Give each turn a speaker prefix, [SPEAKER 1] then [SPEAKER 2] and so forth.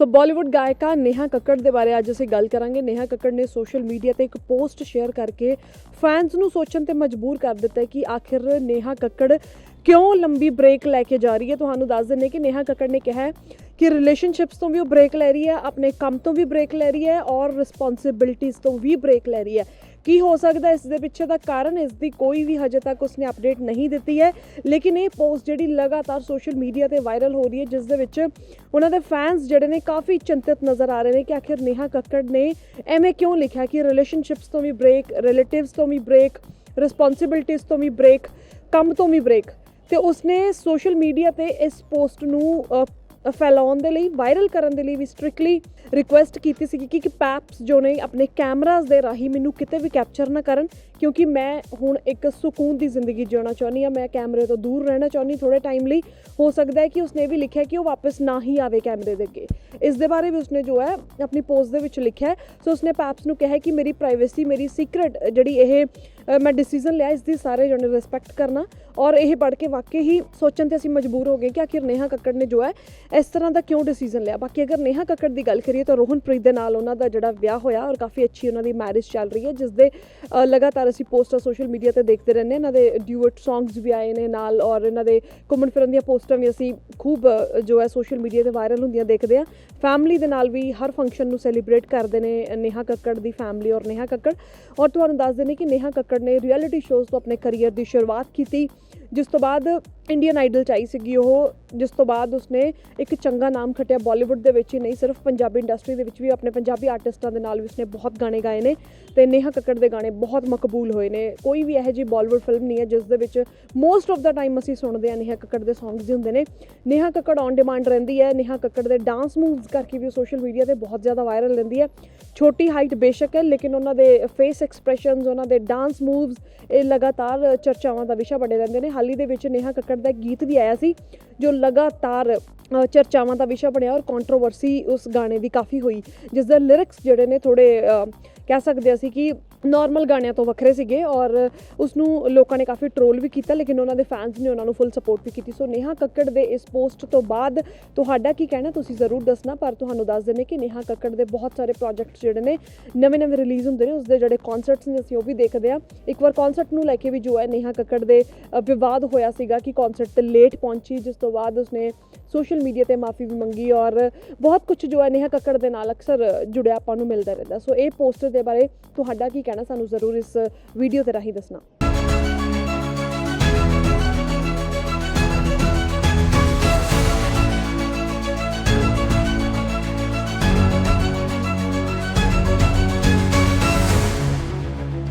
[SPEAKER 1] ਸੋ ਬਾਲੀਵੁੱਡ ਗਾਇਕਾ ਨੇਹਾ ਕੱਕੜ ਦੇ ਬਾਰੇ ਅੱਜ ਅਸੀਂ ਗੱਲ ਕਰਾਂਗੇ। ਨੇਹਾ ਕੱਕੜ ਨੇ ਸੋਸ਼ਲ ਮੀਡੀਆ ਤੇ ਇੱਕ ਪੋਸਟ ਸ਼ੇਅਰ ਕਰਕੇ ਫੈਨਸ ਨੂੰ ਸੋਚਣ ਤੇ ਮਜਬੂਰ ਕਰ ਦਿੱਤਾ ਕਿ ਆਖਿਰ ਨੇਹਾ ਕੱਕੜ ਕਿਉਂ ਲੰਬੀ ਬ੍ਰੇਕ ਲੈ ਕੇ ਜਾ ਰਹੀ ਹੈ। ਤੁਹਾਨੂੰ ਦੱਸ ਦਿੰਨੇ ਕਿ ਨੇਹਾ ਕੱਕੜ ਨੇ ਕਿਹਾ ਕਿ ਰਿਲੇਸ਼ਨਸ਼ਿਪਸ ਤੋਂ ਵੀ ਉਹ ਬ੍ਰੇਕ ਲੈ ਰਹੀ ਹੈ, ਆਪਣੇ ਕੰਮ ਤੋਂ ਵੀ ਬ੍ਰੇਕ ਲੈ ਰਹੀ ਹੈ ਔਰ ਰਿਸਪੌਂਸਿਬਿਲਟੀਆਂ ਤੋਂ ਵੀ ਬ੍ਰੇਕ ਲੈ ਰਹੀ ਹੈ। ਕੀ ਹੋ ਸਕਦਾ ਇਸ ਦੇ ਪਿੱਛੇ ਦਾ ਕਾਰਨ? ਇਸ ਦੀ ਕੋਈ ਵੀ ਹਜੇ ਤੱਕ ਉਸਨੇ ਅਪਡੇਟ ਨਹੀਂ ਦਿੱਤੀ ਹੈ। ਲੇਕਿਨ ਇਹ ਪੋਸਟ ਜਿਹੜੀ ਲਗਾਤਾਰ ਸੋਸ਼ਲ ਮੀਡੀਆ ਤੇ ਵਾਇਰਲ ਹੋ ਰਹੀ ਹੈ, ਜਿਸ ਦੇ ਵਿੱਚ ਉਹਨਾਂ ਦੇ ਫੈਨਸ ਜਿਹੜੇ ਨੇ ਕਾਫੀ ਚਿੰਤਿਤ ਨਜ਼ਰ ਆ ਰਹੇ ਨੇ ਕਿ ਆਖਿਰ ਨੇਹਾ ਕੱਕੜ ਨੇ ਐਵੇਂ ਕਿਉਂ ਲਿਖਿਆ ਕਿ ਰਿਲੇਸ਼ਨਸ਼ਿਪਸ ਤੋਂ ਵੀ ਬ੍ਰੇਕ ਰਿਲੇਟਿਵਸ ਤੋਂ ਵੀ ਬ੍ਰੇਕ ਰਿਸਪੌਂਸਿਬਿਲਟੀਆਂ ਤੋਂ ਵੀ ਬ੍ਰੇਕ ਕੰਮ ਤੋਂ ਵੀ ਬ੍ਰੇਕ ਤੇ ਉਸਨੇ ਸੋਸ਼ਲ ਮੀਡੀਆ ਤੇ ਇਸ ਪੋਸਟ ਨੂੰ ਫੈਲਾਉਣ ਦੇ ਲਈ ਵਾਇਰਲ ਕਰਨ ਦੇ ਲਈ ਵੀ ਸਟ੍ਰਿਕਟਲੀ ਰਿਕੁਐਸਟ ਕੀਤੀ ਸੀ ਕਿ ਕਿ ਪੈਪਸ ਜੋ ਨੇ ਆਪਣੇ ਕੈਮਰਾਜ਼ ਦੇ ਰਾਹੀਂ ਮੈਨੂੰ ਕਿਤੇ ਵੀ ਕੈਪਚਰ ਨਾ ਕਰਨ, ਕਿਉਂਕਿ ਮੈਂ ਹੁਣ ਇੱਕ ਸਕੂਨ ਦੀ ਜ਼ਿੰਦਗੀ ਜਿਉਣਾ ਚਾਹੁੰਦੀ ਹਾਂ, ਮੈਂ ਕੈਮਰੇ ਤੋਂ ਦੂਰ ਰਹਿਣਾ ਚਾਹੁੰਦੀ ਥੋੜੇ ਟਾਈਮ ਲਈ। ਹੋ ਸਕਦਾ ਹੈ ਕਿ ਉਸਨੇ ਇਹ ਵੀ ਲਿਖਿਆ ਕਿ ਉਹ ਵਾਪਸ ਨਾ ਹੀ ਆਵੇ ਕੈਮਰੇ ਦੇ ਅੱਗੇ। ਇਸ ਦੇ ਬਾਰੇ ਵੀ ਉਸਨੇ ਜੋ ਹੈ ਆਪਣੀ ਪੋਸਟ ਦੇ ਵਿੱਚ ਲਿਖਿਆ ਸੋ ਉਸਨੇ ਪੈਪਸ ਨੂੰ ਕਿਹਾ ਕਿ ਮੇਰੀ ਪ੍ਰਾਈਵੇਸੀ ਮੇਰੀ ਸੀਕ੍ਰੇਟ ਜਿਹੜੀ ਇਹ ਮੈਂ ਡਿਸੀਜਨ ਲਿਆ, ਇਸ ਦੀ ਸਾਰੇ ਜਣੇ ਰਿਸਪੈਕਟ ਕਰਨਾ। ਔਰ ਇਹ ਪੜ੍ਹ ਕੇ ਵਾਕਈ ਹੀ ਸੋਚਣ ਤੇ ਅਸੀਂ ਮਜਬੂਰ ਹੋ ਗਏ ਕਿ ਆਖਿਰ ਨੇਹਾ ਕੱਕੜ ਨੇ ਜੋ ਹੈ ਇਸ ਤਰ੍ਹਾਂ ਦਾ ਕਿਉਂ ਡਿਸੀਜਨ ਲਿਆ? ਬਾਕੀ ਅਗਰ ਨੇਹਾ ਕੱਕੜ ਦੀ ਗੱਲ ਕਰੀਏ ਤਾਂ ਰੋਹਨਪ੍ਰੀਤ ਦੇ ਨਾਲ ਉਹਨਾਂ ਦਾ ਜਿਹੜਾ ਵਿਆਹ ਹੋਇਆ ਔਰ ਕਾਫੀ ਅੱਛੀ ਉਹਨਾਂ ਦੀ ਮੈਰਿਜ ਚੱਲ ਰਹੀ ਹੈ, ਜਿਸ ਦੇ ਲਗਾਤਾਰ ਅਸੀਂ ਪੋਸਟਾਂ ਸੋਸ਼ਲ ਮੀਡੀਆ ਤੇ ਦੇਖਦੇ ਰਹਿੰਦੇ ਹਾਂ। ਇਹਨਾਂ ਦੇ ਡਿਊਟ ਸੌਂਗਸ ਵੀ ਆਏ ਨੇ ਨਾਲ ਔਰ ਇਹਨਾਂ ਦੇ ਘੁੰਮਣ ਫਿਰਨ ਦੀਆਂ ਪੋਸਟਾਂ ਵੀ ਅਸੀਂ ਖੂਬ ਜੋ ਹੈ ਸੋਸ਼ਲ ਮੀਡੀਆ ਤੇ ਵਾਇਰਲ ਹੁੰਦੀਆਂ ਦੇਖਦੇ ਹਾਂ। ਫੈਮਿਲੀ ਦੇ ਨਾਲ ਵੀ ਹਰ ਫੰਕਸ਼ਨ ਨੂੰ ਸੈਲੀਬ੍ਰੇਟ ਕਰਦੇ ਨੇ, ਨੇਹਾ ਕੱਕੜ ਦੀ ਫੈਮਿਲੀ ਔਰ ਨੇਹਾ ਕੱਕੜ। ਔਰ ਤੁਹਾਨੂੰ ਦੱਸ ਦਿੰਦੇ ਕਿ ਨੇਹਾ ਕੱਕੜ ਨੇ ਰਿਐਲਿਟੀ ਸ਼ੋਜ਼ ਤੋਂ ਆਪਣੇ ਕੈਰੀਅਰ ਦੀ ਸ਼ੁਰੂਆਤ ਕੀਤੀ, ਜਿਸ ਤੋਂ ਬਾਅਦ ਇੰਡੀਅਨ ਆਈਡਲ ਚ ਆਈ ਸੀਗੀ ਉਹ, ਜਿਸ ਤੋਂ ਬਾਅਦ ਉਸਨੇ ਇੱਕ ਚੰਗਾ ਨਾਮ ਖੱਟਿਆ ਬਾਲੀਵੁੱਡ ਦੇ ਵਿੱਚ ਹੀ ਨਹੀਂ, ਸਿਰਫ ਪੰਜਾਬੀ ਇੰਡਸਟਰੀ ਦੇ ਵਿੱਚ ਵੀ, ਆਪਣੇ ਪੰਜਾਬੀ ਆਰਟਿਸਟਾਂ ਦੇ ਨਾਲ ਵੀ ਉਸਨੇ ਬਹੁਤ ਗਾਣੇ ਗਾਏ ਨੇ ਤੇ ਨੇਹਾ ਕੱਕੜ ਦੇ ਗਾਣੇ ਬਹੁਤ ਮਕਬੂਲ ਹੋਏ ਨੇ। ਕੋਈ ਵੀ ਇਹੋ ਜਿਹੀ ਬਾਲੀਵੁੱਡ ਫਿਲਮ ਨਹੀਂ ਹੈ, ਜਿਸ ਦੇ ਵਿੱਚ ਮੋਸਟ ਆਫ ਦਾ ਟਾਈਮ ਅਸੀਂ ਸੁਣਦੇ ਹਾਂ ਨੇਹਾ ਕੱਕੜ ਦੇ ਸੌਂਗਸ ਹੀ ਹੁੰਦੇ ਨੇ। ਨੇਹਾ ਕੱਕੜ ਔਨ ਡਿਮਾਂਡ ਰਹਿੰਦੀ ਹੈ, ਨੇਹਾ ਕੱਕੜ ਦੇ ਡਾਂਸ ਮੂਵਸ ਕਰਕੇ ਵੀ ਸੋਸ਼ਲ ਮੀਡੀਆ ਤੇ ਬਹੁਤ ਜ਼ਿਆਦਾ ਵਾਇਰਲ ਰਹਿੰਦੀ ਹੈ। ਛੋਟੀ ਹਾਈਟ ਬੇਸ਼ੱਕ ਹੈ, ਲੇਕਿਨ ਉਹਨਾਂ ਦੇ ਫੇਸ ਐਕਸਪ੍ਰੈਸ਼ਨਸ ਉਹਨਾਂ ਦੇ ਡਾਂਸ ਮੂਵਸ ਇਹ ਲਗਾਤਾਰ ਚਰਚਾਵਾਂ ਦਾ ਵਿਸ਼ਾ ਬਣੇ ਰਹਿੰਦੇ ਨੇ। ਹਾਲ ਹੀ ਦੇ ਵਿੱਚ ਨੇਹਾ ਕੱਕੜ ਦਾ ਗੀਤ ਵੀ ਆਇਆ ਸੀ, ਜੋ ਲਗਾਤਾਰ ਚਰਚਾਵਾਂ ਦਾ ਵਿਸ਼ਾ ਬਣਿਆ ਔਰ ਕੰਟਰੋਵਰਸੀ ਉਸ ਗਾਣੇ ਦੀ ਕਾਫੀ ਹੋਈ, ਜਿਸ ਦੇ ਲਿਰਿਕਸ ਜਿਹੜੇ ਨੇ ਥੋੜੇ ਕਹਿ ਸਕਦੇ ਅਸੀਂ ਕਿ ਨਾਰਮਲ ਗਾਣਿਆਂ ਤੋਂ ਵੱਖਰੇ ਸੀਗੇ ਔਰ ਉਸ ਨੂੰ ਲੋਕਾਂ ਨੇ ਕਾਫੀ ਟ੍ਰੋਲ ਵੀ ਕੀਤਾ, ਲੇਕਿਨ ਉਹਨਾਂ ਦੇ ਫੈਨਸ ਨੇ ਉਹਨਾਂ ਨੂੰ ਫੁੱਲ ਸਪੋਰਟ ਵੀ ਕੀਤੀ। ਸੋ ਨੇਹਾ ਕੱਕੜ ਦੇ ਇਸ ਪੋਸਟ ਤੋਂ ਬਾਅਦ ਤੁਹਾਡਾ ਕੀ ਕਹਿਣਾ? ਤੁਸੀਂ ਜ਼ਰੂਰ ਦੱਸਣਾ, ਪਰ ਤੁਹਾਨੂੰ ਦੱਸ ਦਿੰਨੇ ਕਿ ਨੇਹਾ ਕੱਕੜ ਦੇ ਬਹੁਤ ਸਾਰੇ ਪ੍ਰੋਜੈਕਟਸ ਜਿਹੜੇ ਨੇ, ਨਵੇਂ-ਨਵੇਂ ਰਿਲੀਜ਼ ਹੁੰਦੇ ਨੇ ਉਸ ਦੇ ਜਿਹੜੇ ਕਨਸਰਟਸ ਨੇ, ਅਸੀਂ ਉਹ ਵੀ ਦੇਖਦੇ ਆ ਇੱਕ ਵਾਰ ਕਨਸਰਟ ਨੂੰ ਲੈ ਕੇ ਵੀ ਜੋ ਹੈ ਨੇਹਾ ਕੱਕੜ ਦੇ ਵਿਵਾਦ ਹੋਇਆ ਸੀਗਾ ਕਿ ਕਨਸਰਟ ਤੇ ਲੇਟ ਪਹੁੰਚੀ, ਜਿਸ ਤੋਂ ਬਾਅਦ ਉਸਨੇ ਸੋਸ਼ਲ ਮੀਡੀਆ ਤੇ ਮਾਫੀ ਵੀ ਮੰਗੀ ਔਰ ਬਹੁਤ ਕੁਝ ਜੋ ਹੈ ਨੇਹਾ ਕੱਕੜ ਦੇ ਨਾਲ ਅਕਸਰ ਜੁੜਿਆ ਆਪਾਂ ਨੂੰ ਮਿਲਦਾ ਰਹਿੰਦਾ। ਸੋ ਇਹ ਪੋਸਟਰ ਦੇ ਬਾਰੇ ਤੁਹਾਡਾ ਕੀ ਕਹਿਣਾ ਸਾਨੂੰ ਜ਼ਰੂਰ ਇਸ ਵੀਡੀਓ ਦੇ ਰਾਹੀਂ ਦੱਸਣਾ।